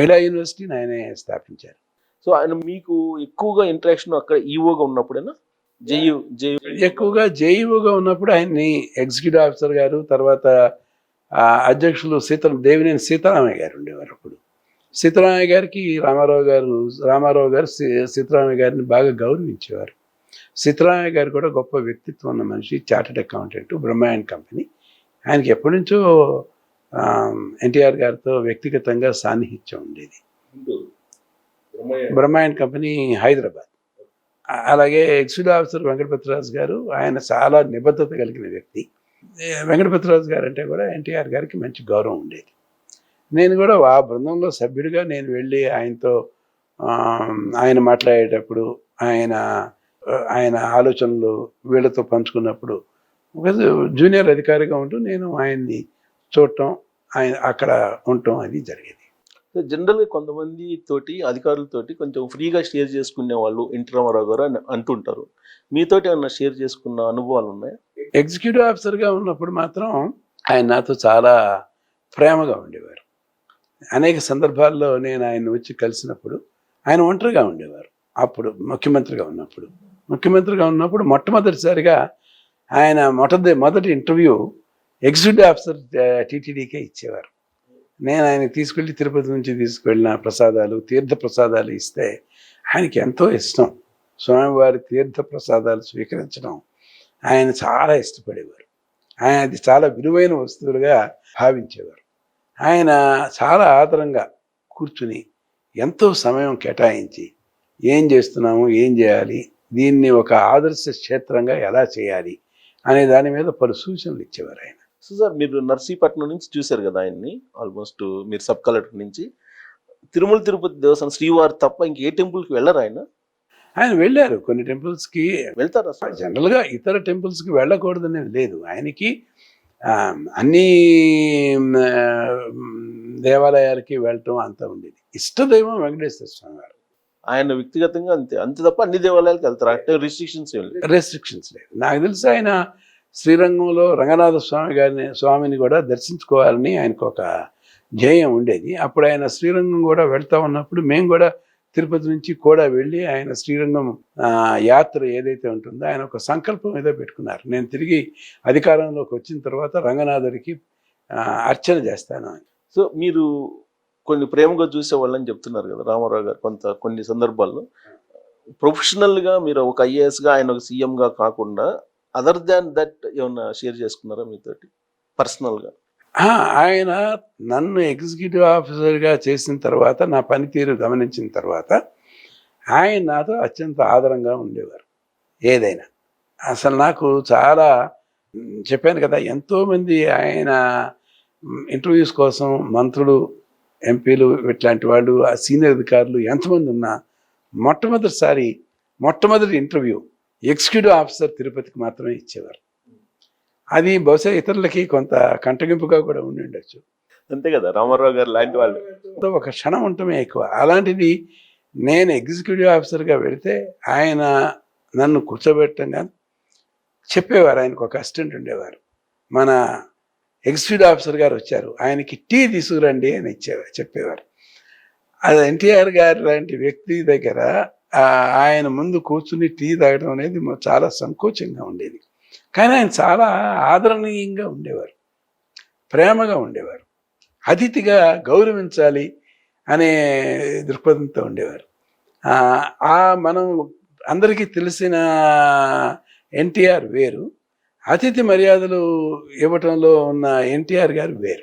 మహిళా యూనివర్సిటీని ఆయనే స్థాపించారు. సో ఆయన మీకు ఎక్కువగా ఇంటరాక్షన్ అక్కడ ఈవోగా ఉన్నప్పుడేనా? జేయు జేయు ఎక్కువగా జేఈఓగా ఉన్నప్పుడు ఆయన్ని ఎగ్జిక్యూటివ్ ఆఫీసర్ గారు తర్వాత అధ్యక్షులు సీత దేవినేని సీతారామయ్య గారు ఉండేవారు అప్పుడు. సీతారామయ్య గారికి రామారావు గారు రామారావు గారు సీతారామయ్య గారిని బాగా గౌరవించేవారు. సీతారామయ్య గారు కూడా గొప్ప వ్యక్తిత్వం ఉన్న మనిషి చార్టెడ్ అకౌంటెంట్ బ్రహ్మాయన్ కంపెనీ. ఆయనకి ఎప్పటి నుంచో ఎన్టీఆర్ గారితో వ్యక్తిగతంగా సాన్నిహిత్యం ఉండేది. బ్రహ్మాయన్ కంపెనీ హైదరాబాద్. అలాగే ఎగ్జిక్యూటివ్ ఆఫీసర్ వెంకటపతిరాజు గారు ఆయన చాలా నిబద్ధత కలిగిన వ్యక్తి. వెంకటపతిరాజు గారు అంటే కూడా ఎన్టీఆర్ గారికి మంచి గౌరవం ఉండేది. నేను కూడా ఆ బృందంలో సభ్యుడిగా నేను వెళ్ళి ఆయనతో ఆయన మాట్లాడేటప్పుడు ఆయన ఆయన ఆలోచనలు వీళ్ళతో పంచుకున్నప్పుడు ఒక జూనియర్ అధికారిగా ఉంటూ నేను ఆయన్ని చూడటం ఆయన అక్కడ ఉండటం అది జరిగేది. సో జనరల్గా కొంతమంది తోటి అధికారులతోటి కొంచెం ఫ్రీగా షేర్ చేసుకునే వాళ్ళు ఎన్టీ రామారావు గారు అని అంటుంటారు. మీతోటి ఏమన్నా షేర్ చేసుకున్న అనుభవాలు ఉన్నాయా ఎగ్జిక్యూటివ్ ఆఫీసర్గా ఉన్నప్పుడు మాత్రం ఆయన నాతో చాలా ప్రేమగా ఉండేవారు. అనేక సందర్భాల్లో నేను ఆయన వచ్చి కలిసినప్పుడు ఆయన ఒంటరిగా ఉండేవారు. అప్పుడు ముఖ్యమంత్రిగా ఉన్నప్పుడు. ముఖ్యమంత్రిగా ఉన్నప్పుడు మొట్టమొదటిసారిగా ఆయన మొదటి మొదటి ఇంటర్వ్యూ ఎగ్జిక్యూటివ్ ఆఫీసర్ టీటీడీకే ఇచ్చేవారు. నేను ఆయన తీసుకెళ్ళి తిరుపతి నుంచి తీసుకెళ్ళిన ప్రసాదాలు తీర్థ ప్రసాదాలు ఇస్తే ఆయనకి ఎంతో ఇష్టం. స్వామివారి తీర్థ ప్రసాదాలు స్వీకరించడం ఆయన చాలా ఇష్టపడేవారు. ఆయన అది చాలా విలువైన వస్తువులుగా భావించేవారు. ఆయన చాలా ఆదరంగా కూర్చుని ఎంతో సమయం కేటాయించి ఏం చేస్తున్నాము ఏం చేయాలి దీన్ని ఒక ఆదర్శ క్షేత్రంగా ఎలా చేయాలి అనే దాని మీద పలు సూచనలు ఇచ్చేవారు ఆయన. సో సార్ మీరు నర్సీపట్నం నుంచి చూశారు కదా ఆయన్ని? ఆల్మోస్ట్ మీరు సబ్ కలెక్టర్ నుంచి. తిరుమల తిరుపతి దేవస్థానం శ్రీవారి తప్ప ఇంకే టెంపుల్కి వెళ్ళరు ఆయన? ఆయన వెళ్ళారు. కొన్ని టెంపుల్స్కి వెళ్తారా సార్? జనరల్గా ఇతర టెంపుల్స్కి వెళ్ళకూడదనేది లేదు. ఆయనకి అన్ని దేవాలయాలకి వెళ్ళటం అంతా ఉండేది. ఇష్టదైవం వెంకటేశ్వర స్వామి వారు ఆయన వ్యక్తిగతంగా అంతే. అంతే తప్ప అన్ని దేవాలయాలకు వెళ్తారు? అంటే రిస్ట్రిక్షన్స్ రెస్ట్రిక్షన్స్ లేదు నాకు తెలిసి ఆయన శ్రీరంగంలో రంగనాథ స్వామి గారిని స్వామిని కూడా దర్శించుకోవాలని ఆయనకు ఒక ధ్యేయం ఉండేది. అప్పుడు ఆయన శ్రీరంగం కూడా వెళ్తా ఉన్నప్పుడు మేము కూడా తిరుపతి నుంచి కూడా వెళ్ళి ఆయన శ్రీరంగం యాత్ర ఏదైతే ఉంటుందో ఆయన ఒక సంకల్పం ఏదో పెట్టుకున్నారు. నేను తిరిగి అధికారంలోకి వచ్చిన తర్వాత రంగనాథుడికి అర్చన చేస్తాను అని. సో మీరు కొన్ని ప్రేమగా చూసే వాళ్ళని చెప్తున్నారు కదా రామారావు గారు కొంత కొన్ని సందర్భాల్లో. ప్రొఫెషనల్గా మీరు ఒక ఐఏఎస్గా ఆయన ఒక సీఎంగా కాకుండా అదర్ దాన్ దట్ ఏమన్నా షేర్ చేసుకున్నారా మీతోటి? పర్సనల్గా ఆయన నన్ను ఎగ్జిక్యూటివ్ ఆఫీసర్గా చేసిన తర్వాత నా పనితీరు గమనించిన తర్వాత ఆయన నాతో అత్యంత ఆదరంగా ఉండేవారు. ఏదైనా. అసలు నాకు చాలా చెప్పాను కదా ఎంతోమంది ఆయన ఇంటర్వ్యూస్ కోసం మంత్రులు ఎంపీలు ఇట్లాంటి వాళ్ళు ఆ సీనియర్ అధికారులు ఎంతమంది ఉన్నా మొట్టమొదటిసారి మొట్టమొదటి ఇంటర్వ్యూ ఎగ్జిక్యూటివ్ ఆఫీసర్ తిరుపతికి మాత్రమే ఇచ్చేవారు. అది బహుశా ఇతరులకి కొంత కంటగింపుగా కూడా ఉండి ఉండొచ్చు. అంతే కదా రామారావు గారు లాంటి వాళ్ళు. ఒక క్షణం ఉండటమే ఎక్కువ. అలాంటిది నేను ఎగ్జిక్యూటివ్ ఆఫీసర్గా వెళితే ఆయన నన్ను కూర్చోబెట్టంగా చెప్పేవారు. ఆయనకు ఒక అసిస్టెంట్ ఉండేవారు. మన ఎగ్జిక్యూటివ్ ఆఫీసర్ గారు వచ్చారు. ఆయనకి టీ తీసుకురండి అని ఇచ్చేవారు చెప్పేవారు. అది ఎన్టీఆర్ గారు లాంటి వ్యక్తి దగ్గర ఆయన ముందు కూర్చుని టీ తాగడం అనేది చాలా సంకోచంగా ఉండేది. కానీ ఆయన చాలా ఆదరణీయంగా ఉండేవారు. ప్రేమగా ఉండేవారు. అతిథిగా గౌరవించాలి అనే దృక్పథంతో ఉండేవారు. ఆ మనం అందరికీ తెలిసిన ఎన్టీఆర్ వేరు. అతిథి మర్యాదలు ఇవ్వటంలో ఉన్న ఎన్టీఆర్ గారు వేరు.